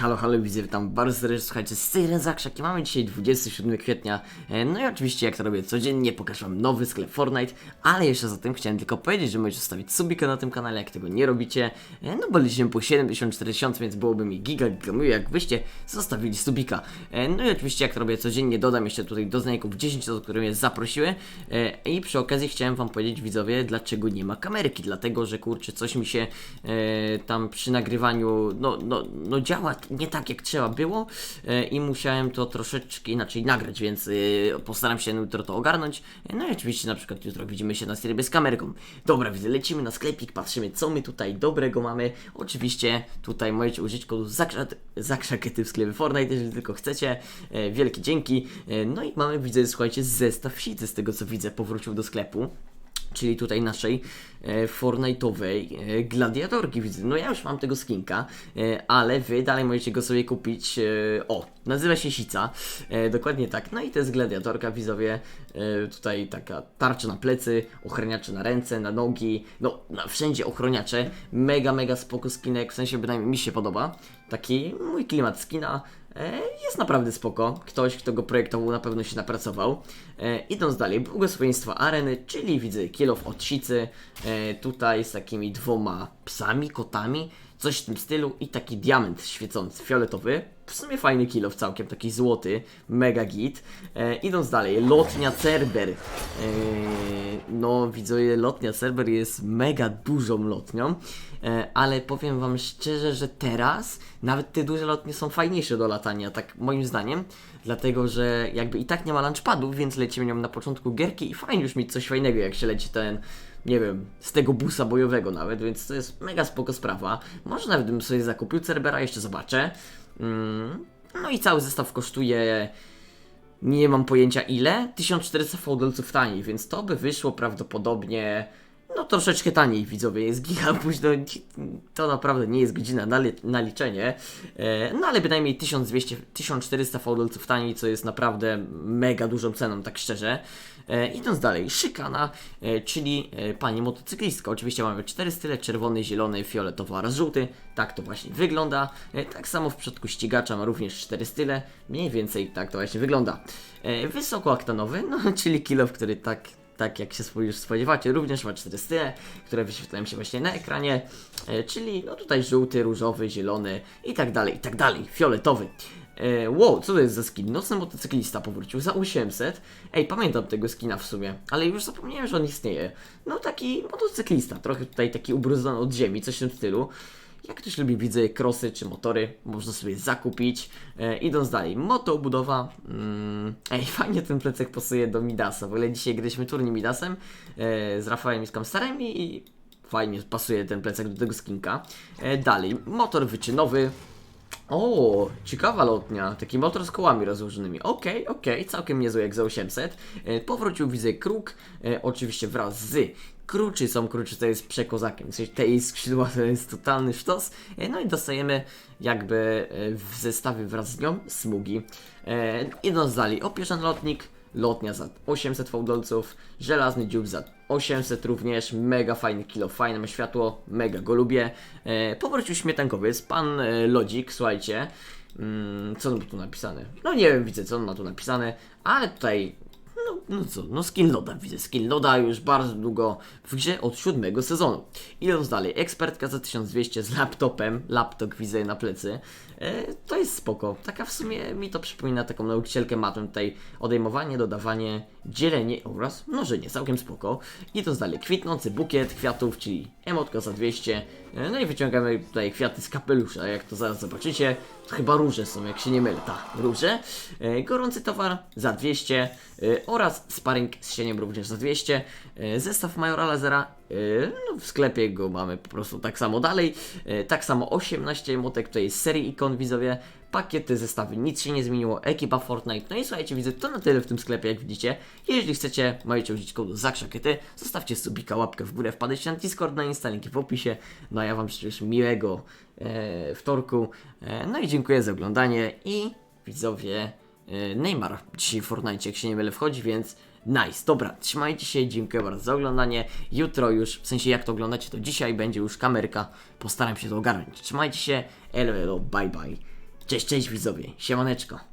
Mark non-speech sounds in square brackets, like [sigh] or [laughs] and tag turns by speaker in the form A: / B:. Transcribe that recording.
A: Halo, halo, widzę tam bardzo serdecznie, słuchajcie, z tej Zakrzak i mamy dzisiaj 27 kwietnia, e, no i oczywiście jak to robię codziennie, pokażę wam nowy sklep Fortnite, ale jeszcze za tym chciałem tylko powiedzieć, że możecie zostawić subika na tym kanale, jak tego nie robicie, e, no bo lecimy po 74 tysiące, więc byłoby mi giga, giga miło, jakbyście zostawili subika. E, No i oczywiście jak to robię codziennie, dodam jeszcze tutaj do znajomych 10 osób, które mnie zaprosiły i przy okazji chciałem wam powiedzieć, widzowie, dlaczego nie ma kamerki, dlatego, że kurczę, coś mi się tam przy nagrywaniu, no, no, no działa nie tak jak trzeba było e, i musiałem to troszeczkę inaczej nagrać, więc e, postaram się jutro to ogarnąć. No i oczywiście na przykład jutro widzimy się na serii z kamerką. Dobra, widzę, lecimy na sklepik, patrzymy co my tutaj dobrego mamy. Oczywiście tutaj możecie użyć kodu zakrzakety w sklepie Fortnite, jeżeli tylko chcecie. E, Wielkie dzięki. No i mamy, widzę, słuchajcie, zestaw sicy z tego co widzę, powrócił do sklepu czyli tutaj naszej e, Fortnite'owej e, gladiatorki widzę. No ja już mam tego skinka, e, ale wy dalej możecie go sobie kupić. E, o, nazywa się Sica. E, dokładnie tak. No i to jest gladiatorka, widzowie. E, tutaj taka tarcza na plecy, ochraniacze na ręce, na nogi. No, na, wszędzie ochroniacze. Mega, mega spoko skinek, w sensie bynajmniej mi się podoba. Taki mój klimat skina. E, Jest naprawdę spoko. Ktoś, kto go projektował, na pewno się napracował. E, idąc dalej, błogosławieństwa areny, czyli widzę od sicy. E, tutaj z takimi dwoma psami, kotami, coś w tym stylu i taki diament świecący, fioletowy. W sumie fajny kill off całkiem, taki złoty, mega git. E, idąc dalej, lotnia Cerber. E, no, widzę, lotnia Cerber jest mega dużą lotnią, e, ale powiem Wam szczerze, że teraz nawet te duże lotnie są fajniejsze do latania, tak moim zdaniem, dlatego że jakby i tak nie ma launchpadów, więc lecimy nią na początku gierki i fajnie już mieć coś fajnego, jak się leci ten, nie wiem, z tego busa bojowego nawet, więc to jest mega spoko sprawa. Może nawet bym sobie zakupił Cerbera, jeszcze zobaczę. Mm, no i cały zestaw kosztuje nie mam pojęcia ile, 1400 fałdolców taniej, więc to by wyszło prawdopodobnie no troszeczkę taniej widzowie, jest giga [laughs] późno, to naprawdę nie jest godzina na, li- na liczenie, e, no ale bynajmniej 1200, 1400 fałdolców taniej, co jest naprawdę mega dużą ceną, tak szczerze. E, idąc dalej, szykana, e, czyli pani motocyklistka. Oczywiście mamy cztery style, czerwony, zielony, fioletowy oraz żółty. Tak to właśnie wygląda. Tak samo w przypadku ścigacza ma również cztery style. Mniej więcej tak to właśnie wygląda. E, wysokoaktanowy, no [laughs] czyli kilof, który tak tak jak się już spodziewacie, również ma cztery style, które wyświetlają się właśnie na ekranie, e, czyli no tutaj żółty, różowy, zielony i tak dalej, i tak dalej, fioletowy. E, wow, co to jest za skin? Nocny motocyklista powrócił za 800. Ej, pamiętam tego skina w sumie, ale już zapomniałem, że on istnieje. No taki motocyklista, trochę tutaj taki ubrudzony od ziemi, coś w tym stylu. Jak ktoś lubi, widzę, krosy czy motory, można sobie zakupić. E, idąc dalej, motoobudowa. Mm, ej, [laughs] fajnie ten plecak pasuje do Midasa. W ogóle dzisiaj graliśmy turniej Midasem e, z Rafałem i z Kamstarem i fajnie pasuje ten plecak do tego skinka. E, dalej, motor wyczynowy. O, ciekawa lotnia. Taki motor z kołami rozłożonymi. Okej, okej, całkiem niezły jak za 800. E, powrócił, widzę, kruk. E, oczywiście wraz z kruczycą. Kruczyca jest przekozakiem. W sensie te jej skrzydła to jest totalny sztos. E, no i dostajemy jakby e, w zestawie wraz z nią smugi. E, idąc dalej, opierzony lotnik. Lotnia za 800 fałdolców, żelazny dziób za 800 również, mega fajny kilo, fajne ma światło, mega go lubię. Powrócił śmietankowiec, pan Lodzik, słuchajcie, mm, co on tu napisane? No nie wiem, widzę co on ma tu napisane, ale tutaj, no, co, no skin loda, widzę skin loda już bardzo długo w grze od siódmego sezonu. Idąc dalej, ekspertka za 1200 z laptopem, laptop widzę na plecy, e, to jest spoko, taka w sumie mi to przypomina taką nauczycielkę matą tutaj, odejmowanie, dodawanie, dzielenie oraz mnożenie, całkiem spoko. Idąc dalej, kwitnący bukiet kwiatów, czyli emotka za 200, e, no i wyciągamy tutaj kwiaty z kapelusza, jak to zaraz zobaczycie, chyba róże są, jak się nie mylę, tak, róże. E, gorący towar za 200 e, oraz sparring z sieniem również za 200. E, zestaw Majora Lazera, no w sklepie go mamy po prostu tak samo dalej. E, tak samo 18 emotek tutaj z serii ikon widzowie. Pakiety, zestawy, nic się nie zmieniło, ekipa Fortnite. No i słuchajcie, widzę to na tyle w tym sklepie, jak widzicie. Jeżeli chcecie, możecie użyć kodu ZAKSZAKETY, zostawcie subika, łapkę w górę, wpadajcie na Discord, na Insta, linki w opisie. No a ja Wam życzę miłego e, wtorku. E, no i dziękuję za oglądanie i widzowie, e, Neymar dzisiaj w Fortnite, jak się nie mylę, wchodzi, więc nice. Dobra, trzymajcie się, dziękuję bardzo za oglądanie. Jutro już, w sensie jak to oglądacie, to dzisiaj będzie już kamerka. Postaram się to ogarnąć. Trzymajcie się, elo, elo, bye bye. Cześć, cześć widzowie, siemaneczko.